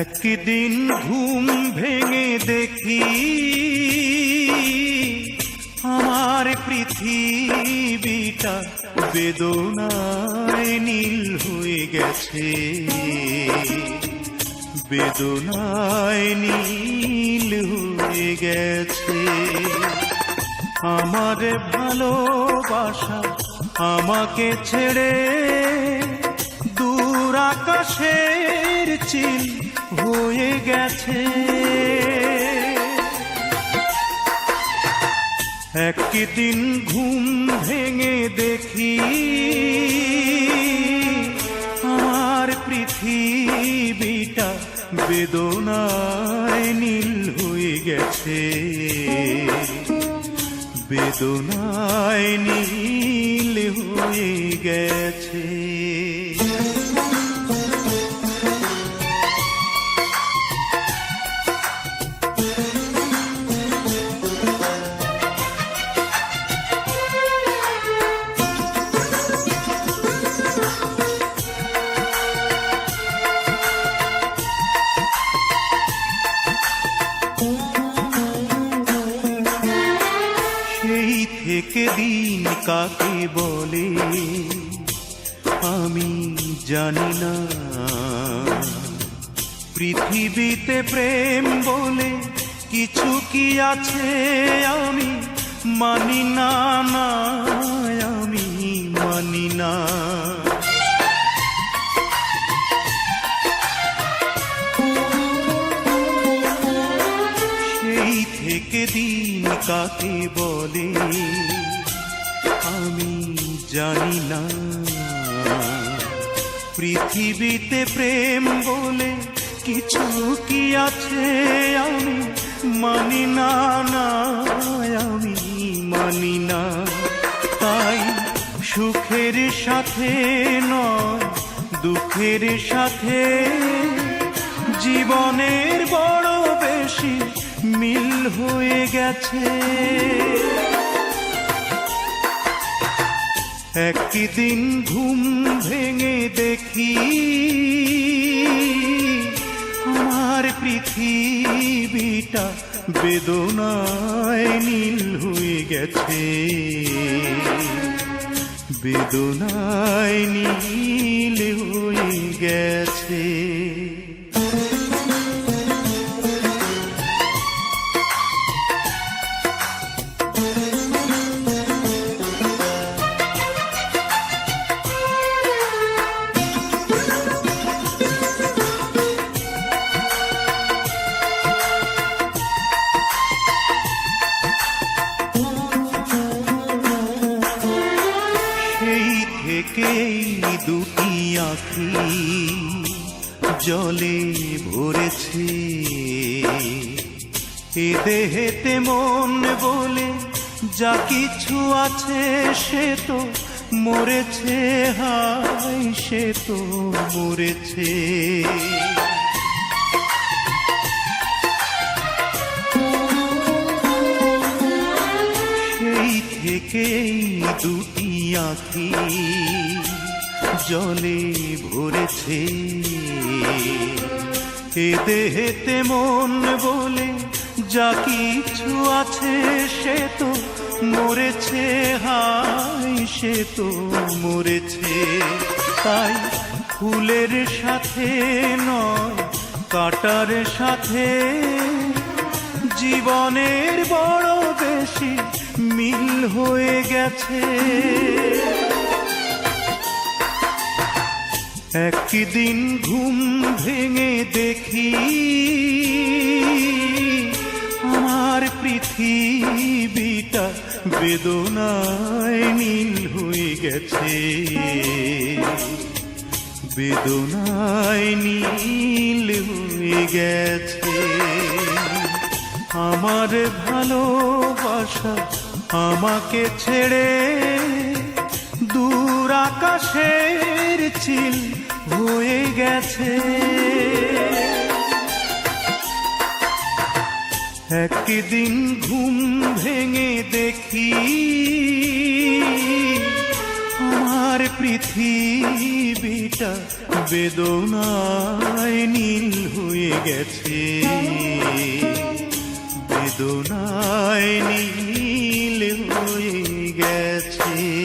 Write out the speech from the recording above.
একদিন ঘুম ভেঙে দেখি আমার পৃথিবীটা বেদনায় নীল হয়ে গেছে। বেদনায় নীল হয়ে গেছে। আমার ভালোবাসা আমাকে ছেড়ে দূর আকাশের চিল হয়ে গেছে। একদিন ঘুম ভেঙে দেখি আমার পৃথিবীটা বেদনায় নীল হয়ে গেছে। বেদনায় নীল হয়ে গেছে। সেই থেকে দিন কাকে বলে? আমি জানি না। পৃথিবীতে প্রেম বলে কিছু কি আছে আমি মানি না আমি মানি না। কাকে বলে আমি জানি না। পৃথিবীতে প্রেম বলে কিছু কি আছে আমি মানি না না, আমি মানি না। তাই সুখের সাথে নয়, দুঃখের সাথে হয়ে গেছে। একদিন ঘুম ভেঙে দেখি আমার পৃথিবীটা বেদনায় নীল হয়ে গেছে। বেদনায় নীল হয়ে গেছে। থেকেই দুটি আঁখি জলে ভরেছে। এ দেহেতে মন বলে যা কিছু আছে সে তো মরেছে হাই সে তো মরেছে। সেই থেকেই দুটি আঁখি জলে ভরেছে। এ দেহেতে মন বলে যা কিছু আছে সে তো মরেছে হাই সে তো মরেছে। তাই ফুলের সাথে নয়, কাটার সাথে জীবনের বড় হয়ে গেছে। একদিন ঘুম ভেঙে দেখি আমার পৃথিবীটা বেদনায় নীল হয়ে গেছে। বেদনায় নীল হয়ে গেছে। আমার ভালোবাসা আমাকে ছেড়ে দূর আকাশের চিল হয়ে গেছে। একদিন ঘুম ভেঙে দেখি আমার পৃথিবীটা বেদনায় নীল হয়ে গেছে। বেদনায় নীল ভুলি গেছি।